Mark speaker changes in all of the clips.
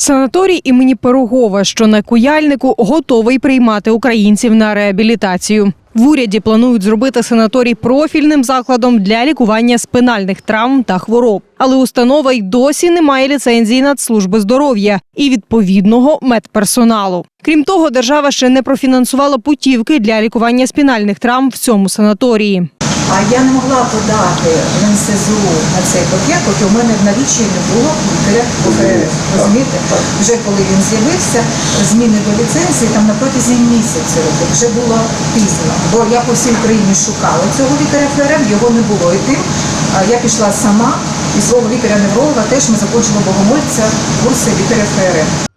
Speaker 1: Санаторій імені Пирогова, що на Куяльнику, готовий приймати українців на реабілітацію. В уряді планують зробити санаторій профільним закладом для лікування спинальних травм та хвороб. Але установа й досі не має ліцензії Нацслужби здоров'я і відповідного медперсоналу. Крім того, держава ще не профінансувала путівки для лікування спінальних травм в цьому санаторії.
Speaker 2: А я не могла подати в НСЗУ на цей пакет, поки у мене в наліччі не було лікаря. Розумієте? Вже коли він з'явився, зміни до ліцензії там на протязі місяця робив. Вже було пізно. Бо я по всій Україні шукала цього лікаря ФРМ, його не було. І тим я пішла сама і свого лікаря-невролога теж ми закончили богомольця курси лікаря ФРМ.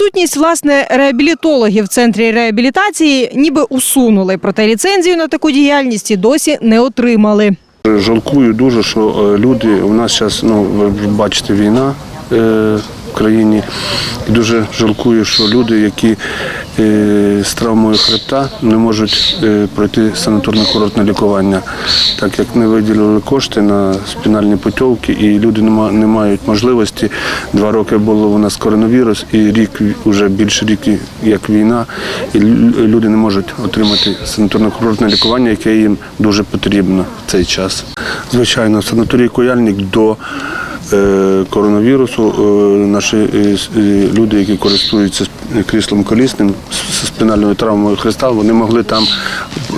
Speaker 1: Відсутність власне реабілітологів в центрі реабілітації ніби усунули, проте ліцензію на таку діяльність і досі не отримали.
Speaker 3: Жалкую дуже, що е, люди у нас зараз, ну ви бачите, війна е, країні. І дуже жалкую, що люди, які е, з травмою хребта не можуть е, пройти санаторно-курортне лікування, так як не виділили кошти на спінальні путівки, і люди не, ма- не мають можливості. Два роки було у нас коронавірус, і рік вже більше рік, як війна, і люди не можуть отримати санаторно-курортне лікування, яке їм дуже потрібно в цей час. Звичайно, в санаторії Куяльник до коронавірусу е, наші е, е, люди, які користуються кріслом колісним з спинальною травмою хреста, вони могли там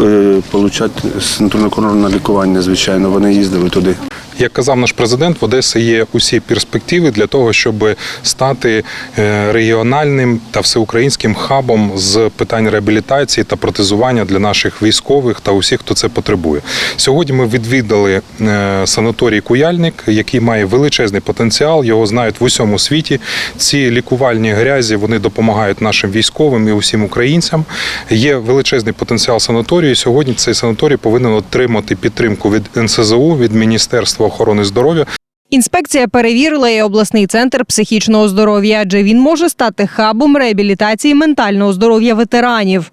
Speaker 3: е, отримати санаторно-курортне лікування. Звичайно, вони їздили туди.
Speaker 4: Як казав наш президент, в Одесі є усі перспективи для того, щоб стати е, регіональним та всеукраїнським хабом з питань реабілітації та протезування для наших військових та усіх, хто це потребує. Сьогодні ми відвідали е, санаторій Куяльник, який має величезний потенціал. Його знають в усьому світі. Ці лікувальні грязі вони допомагають нашим військовим і усім українцям. Є величезний потенціал санаторію. Сьогодні цей санаторій повинен отримати підтримку від НСЗУ, від Міністерства охорони здоров'я.
Speaker 1: Інспекція перевірила і обласний центр психічного здоров'я, адже він може стати хабом реабілітації ментального здоров'я ветеранів.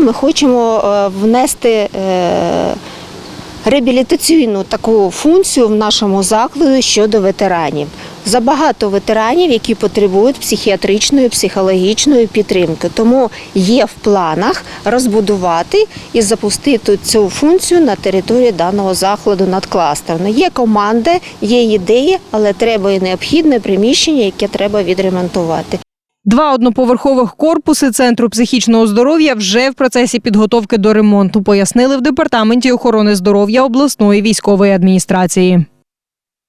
Speaker 5: Ми хочемо е, внести е, реабілітаційну таку функцію в нашому закладі щодо ветеранів. Забагато ветеранів, які потребують психіатричної, психологічної підтримки. Тому є в планах розбудувати і запустити цю функцію на території даного закладу надкластерно. Є команда, є ідеї, але треба і необхідне приміщення, яке треба відремонтувати.
Speaker 1: Два одноповерхових корпуси центру психічного здоров'я вже в процесі підготовки до ремонту, пояснили в департаменті охорони здоров'я обласної військової адміністрації.